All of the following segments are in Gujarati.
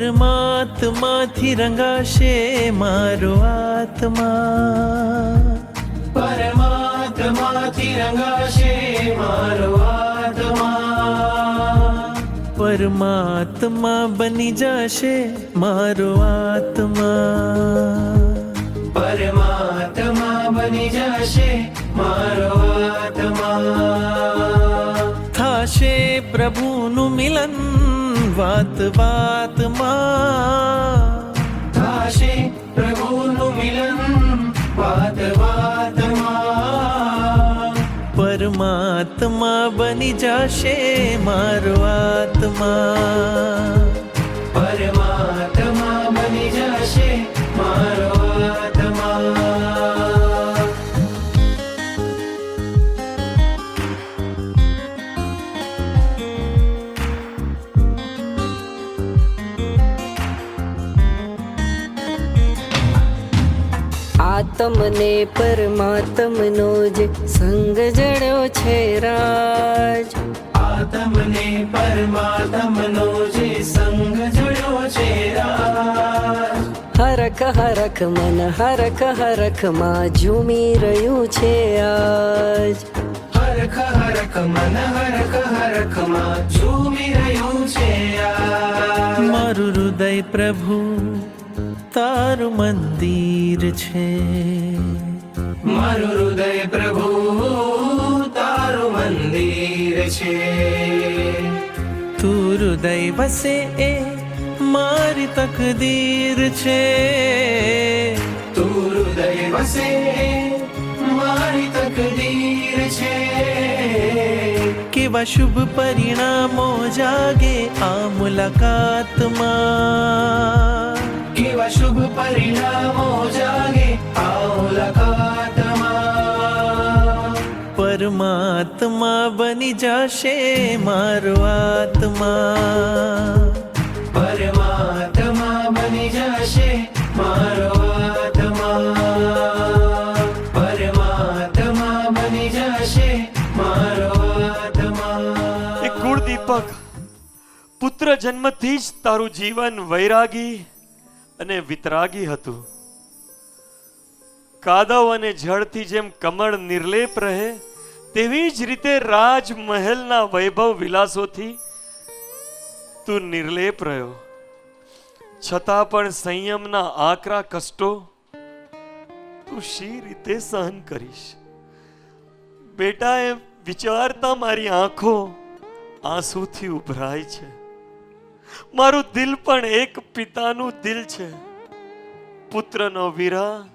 પરમાત્માથી રંગાશે મારો આત્મા. પરમાત્માથી રંગાશે મારો આત્મા. પરમાત્મા બની જશે મારો આત્મા. પરમાત્મા બની જશે મારો આત્મા. થાશે પ્રભુનું મિલન વાત વાતમાં. થશે પ્રભુનું મિલન વાત વાતમાં. પરમાત્મા બની જશે મારો આત્મા પરમાત્મા બની જશે મારો આત્મને પરમાત્મનો જ સંગ જડ્યો છે રાજ. આત્મને પરમાત્મનો જે સંગ જડ્યો છે રાજ. હરખ હરખ મન હરખ હરખમાં ઝૂમી રહ્યું છે આજ. હરખ હરખ મન હરખ હરખમાં ઝૂમી રહ્યું છે મારું હૃદય પ્રભુ તારું મંદિર છે. મારું હૃદય પ્રભુ તારું મંદિર છે. તું હૃદય વસે એ મારી તકદીર છે. તું હૃદય વસે મારી તકદીર છે. કેવા શુભ પરિણામો જાગે આ મુલાકાતમાં. શુભ પરિણામો જાગે પરમાત્મા બની જશે મારો આત્મા પરમાત્મા બની જશે મારો આત્મા પરમાત્મા બની જશે મારો આત્મા એ કુળ દીપક પુત્ર જન્મથી જ તારું જીવન વૈરાગી અને વિતરાગી હતું. કાદવ અને જળથી જેમ કમળ નિર્લેપ રહે, તેવી જ રીતે રાજમહેલના વૈભવ વિલાસોથી તું નિર્લેપ રહ્યો. છતાં પણ સંયમના આકરા કષ્ટો તું શી રીતે સહન કરીશ? બેટા એ વિચારતા મારી આંખો આંસુથી ઉભરાય છે. મારું દિલ પણ એક પિતાનું દિલ છે. પુત્રનો વિરહ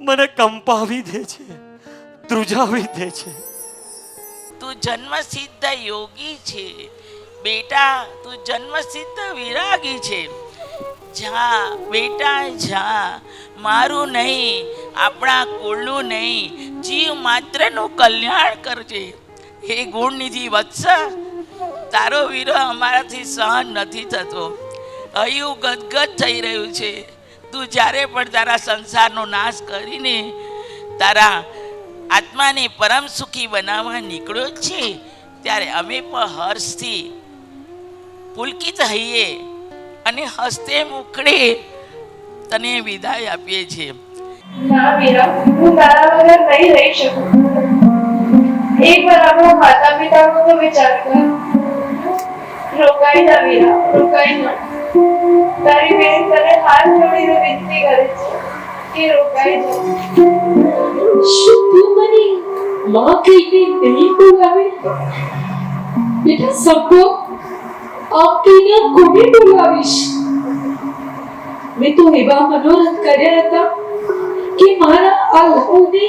મને કંપાવી દે છે, ધ્રુજાવી દે છે. તું જન્મસિદ્ધ યોગી છે. બેટા, તું જન્મસિદ્ધ વિરાગી છે. જા, બેટા, જા. મારું નહીં, આપણા કુળનું નહીં. જીવ માત્રનું કલ્યાણ કરજે. હે ગુણનિધિ વત્સ તારો વિરહ અમારાથી સહન નથી થતો. હૈયું ગદગદ થઈ રહ્યું છે. તું જ્યારે પણ તારા સંસારનો નાશ કરીને તારા આત્માને પરમ સુખી બનાવવા નીકળ્યો છે, ત્યારે અમે પણ હર્ષથી પુલકિત હઈએ અને હસ્તે મુખડે તને વિદાય આપીએ છીએ. ના મીરા, હું તારા વગર નહીં રહી શકું. એક વાર આપણા માતા પિતાનો તો વિચાર કર. રોકાઈ ન મીરા રોકાઈ ન. તારી બેન તને હાથ જોડીને વિનંતી કરે છે કે રોકાઈ જા. શું મને માં કહીને નહીં બોલાવે બેટા સબકો આપ કહીને બોલાવીશ. મેં તો એવા મનોરથ કર્યા હતા કે મારા આ લહુને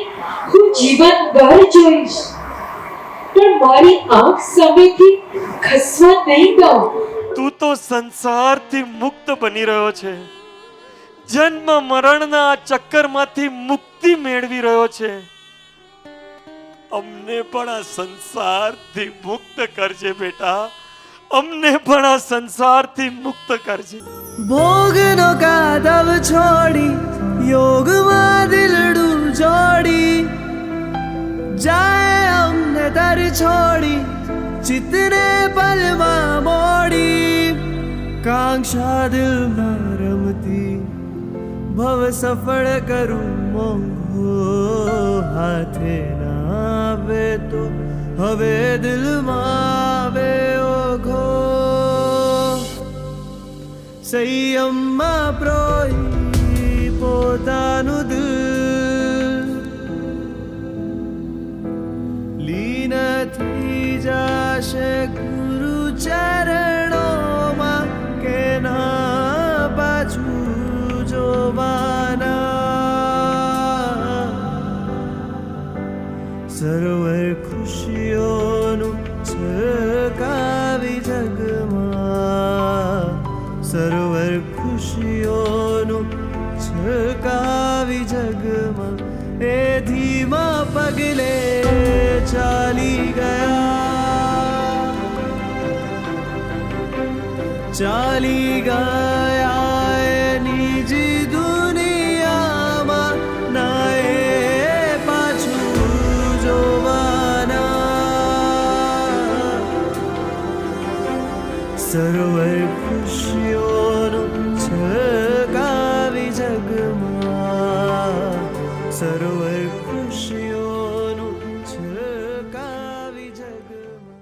હું જીવન ભર જોઈશ. પણ મારી આંખ સામેથી ખસવા નહીં દઉં? તું તો સંસારથી મુક્ત બની રહ્યો છે. જન્મ મરણના આ ચક્કરમાંથી મુક્તિ મેળવી રહ્યો છે. અમને પણ આ સંસારથી મુક્ત કરજે બેટા. અમને પણ આ સંસારથી મુક્ત કરજે. ભોગનો કાદવ છોડી યોગમાં દિલડું જોડી. જાય દર છોડી ચિતને પલમાં મોડી. કાંક્ષા દિલમાં રમતી, ભવ સફળ કરું મોંઘો હાથે ના આવે તો, હવે દિલમાં આવે ઓઘો. સંયમમાં પ્રોઈ પોતાનું સરોવર ખુશીઓનું છલકાવી જગમાં. સરોવર ખુશીઓનું છલકાવી જગમાં. એ ધીમા પગલે ચાલી ગયા. ચાલી ગયા. સરોવર ખુશીઓનો છગાવી જગમાં સર્વે ખુશીઓનો છગાવી જગમાં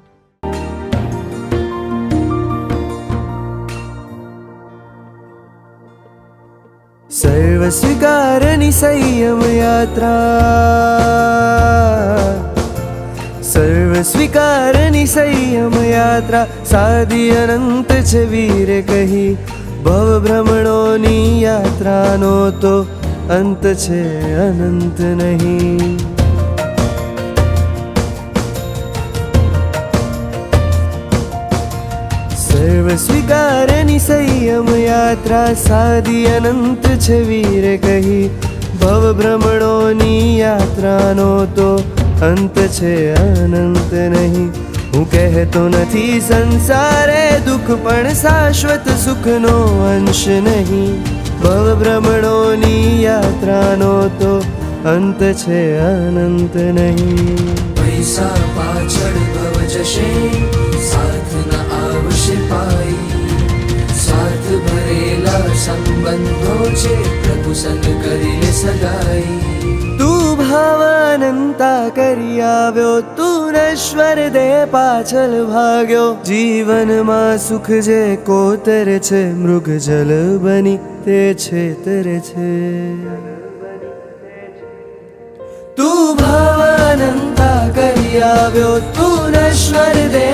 સર્વ સ્વીકારની સંયમ યાત્રા સર્વ સ્વીકારની સંયમ યાત્રા સાદી અનંત છે વીરે કહી ભવ ભ્રમણોની યાત્રાનો તો અંત છે અનંત નહીં સર્વ સ્વીકારની સંયમ યાત્રા સાદી અનંત છે વીરે કહી ભવ ભ્રમણોની યાત્રાનો તો અંત છે અનંત નહીં. હું કહેતો નથી સંસારે દુઃખ પણ શાશ્વત સુખનો અંશ નહીં. ભવ ભ્રમણોની યાત્રાનો તો અંત છે અનંત નહીં. પૈસા પાછળ ભવ જશે સાથ ન આવશે પાઈ. સાથ ભરેલા સંબંધો છે પ્રભુ સંગ કરી સગાઈ. તું ભાવાનંતા કરી આવ્યો તું નશ્વર દે પાછળ ભાગ્યો. જીવનમાં સુખ જે કોતર છે, મૃગ જલ બની તે છેતર છે. તું ભાવાનંતા કરી આવ્યો તું નશ્વર દે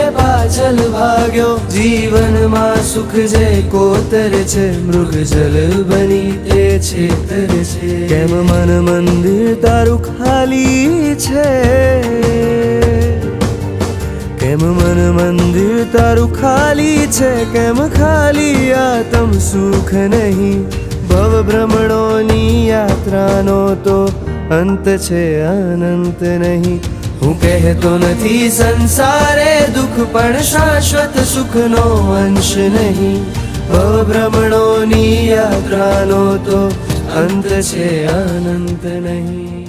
પાછળ ભાગ્યો જીવનમાં સુખ જે કોતર છે મૃગ જલ બની તે છેતર છે કેમ મન મંદિર તારું ખાલી છે કેમ મન મંદિર તારું ખાલી છે કેમ ખાલી આતમ સુખ નહીં ભવ ભ્રમણોની યાત્રાનો તો અંત છે અનંત નહીં હું કહેતો નથી સંસારે દુઃખ, પણ શાશ્વત સુખનો અંશ નહીં. અભ્રમણોની ભ્રમણોની યાત્રાનો તો અંત છે અનંત નહીં.